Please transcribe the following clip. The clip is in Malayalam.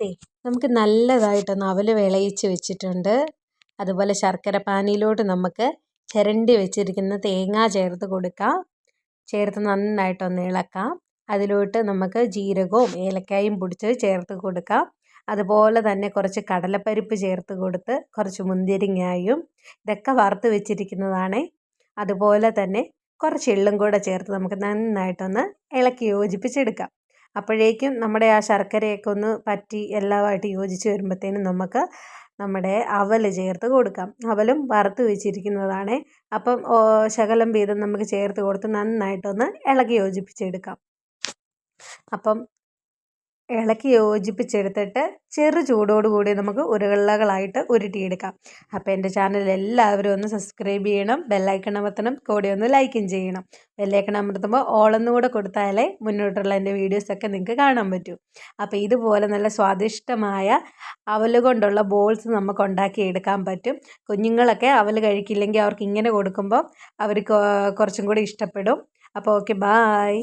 ദേ നമുക്ക് നല്ലതായിട്ടൊന്ന് അവൽ വിളയിച്ച് വെച്ചിട്ടുണ്ട്. അതുപോലെ ശർക്കര പാനിയിലോട്ട് നമുക്ക് ചിരണ്ടി വെച്ചിരിക്കുന്ന തേങ്ങ ചേർത്ത് കൊടുക്കാം. ചേർത്ത് നന്നായിട്ടൊന്ന് ഇളക്കാം. അതിലോട്ട് നമുക്ക് ജീരകവും ഏലക്കായും പൊടിച്ച് ചേർത്ത് കൊടുക്കാം. അതുപോലെ തന്നെ കുറച്ച് കടലപ്പരിപ്പ് ചേർത്ത് കൊടുത്ത് കുറച്ച് മുന്തിരിങ്ങായും ഇതൊക്കെ വറുത്ത് വെച്ചിരിക്കുന്നതാണ്. അതുപോലെ തന്നെ കുറച്ച് എള്ളും കൂടെ ചേർത്ത് നമുക്ക് നന്നായിട്ടൊന്ന് ഇളക്കി യോജിപ്പിച്ചെടുക്കാം. അപ്പോഴേക്കും നമ്മുടെ ആ ശർക്കരയൊക്കെ ഒന്ന് പറ്റി എല്ലാമായിട്ട് യോജിച്ച് വരുമ്പോഴത്തേനും നമുക്ക് നമ്മുടെ അവൽ ചേർത്ത് കൊടുക്കാം. അവലും വറുത്ത് വെച്ചിരിക്കുന്നതാണ്. അപ്പം ശകലം വീതം നമുക്ക് ചേർത്ത് കൊടുത്ത് നന്നായിട്ടൊന്ന് ഇളകി യോജിപ്പിച്ചെടുക്കാം. അപ്പം ഇളക്കി യോജിപ്പിച്ചെടുത്തിട്ട് ചെറു ചൂടോടുകൂടി നമുക്ക് ഉരുളകളായിട്ട് ഉരുട്ടിയെടുക്കാം. അപ്പോൾ എന്റെ ചാനൽ എല്ലാവരും ഒന്ന് സബ്സ്ക്രൈബ് ചെയ്യണം ബെല്ലൈക്കൺ അമർത്തണം കൂടി ഒന്ന് ലൈക്കും ചെയ്യണം. ബെല്ലൈക്കൺ അമർത്തുമ്പോൾ ഓളൊന്നും കൂടെ കൊടുത്താലേ മുന്നോട്ടുള്ള എന്റെ വീഡിയോസൊക്കെ നിങ്ങൾക്ക് കാണാൻ പറ്റൂ. അപ്പോൾ ഇതുപോലെ നല്ല സ്വാദിഷ്ടമായ അവൽ കൊണ്ടുള്ള ബോൾസ് നമുക്ക് ഉണ്ടാക്കി എടുക്കാൻ പറ്റും. കുഞ്ഞുങ്ങളൊക്കെ അവൽ കഴിക്കില്ലെങ്കിൽ അവർക്ക് ഇങ്ങനെ കൊടുക്കുമ്പോൾ അവർക്ക് കുറച്ചും കൂടി ഇഷ്ടപ്പെടും. അപ്പോൾ ഓക്കെ ബായ്.